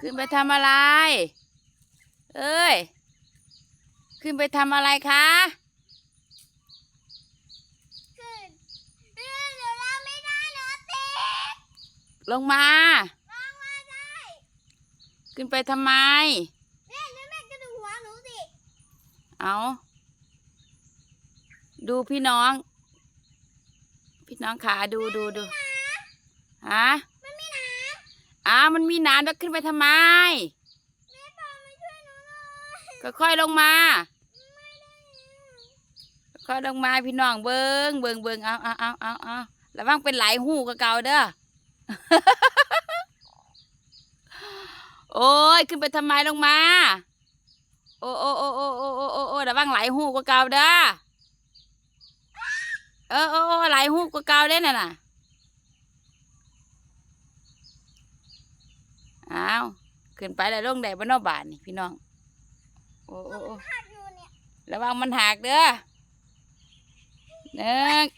ขึ้นไปทำอะไร เอ้ย ขึ้นไปทำอะไรคะขึ้นเออเดี๋ยวเราไม่ได้เนอะติดลงมาลองมาได้ ขึ้นไปทำไม แม่แล้วแม่ก็ดูหัวหนูสิ เอาดูพี่น้อง พี่น้องขาดูดูดูฮะมันไม่หนา อ้าวมันมีหนามแล้วขึ้นไปทำไม แม่ปอมาช่วยหนูหน่อยก็ค่อยลงมาไม่ได้ค่อยลงมาพี่น้องเบิงเบิงเบิงเอาเอาเอาเอาเอาระวังเป็นไหลายหูกับเก่าเด้อ โอ้ยขึ้นไปทำไมลงมา โอ้โอ้โอ้โอ้โอ้โอ้โอ้โอ้ระวังไหลายหูกับเก่าเด้อ เออโอ้โอ้ไหลายหูกับเก่าเด้อน่ะน่ะอ้าว ขึ้นไปแล้วลงได้บนนอบานนี่พี่น้อง โอ้โอ้โอ้หักอยู่เนี่ยระวังมันหักเด้อหนึ่งอ้อม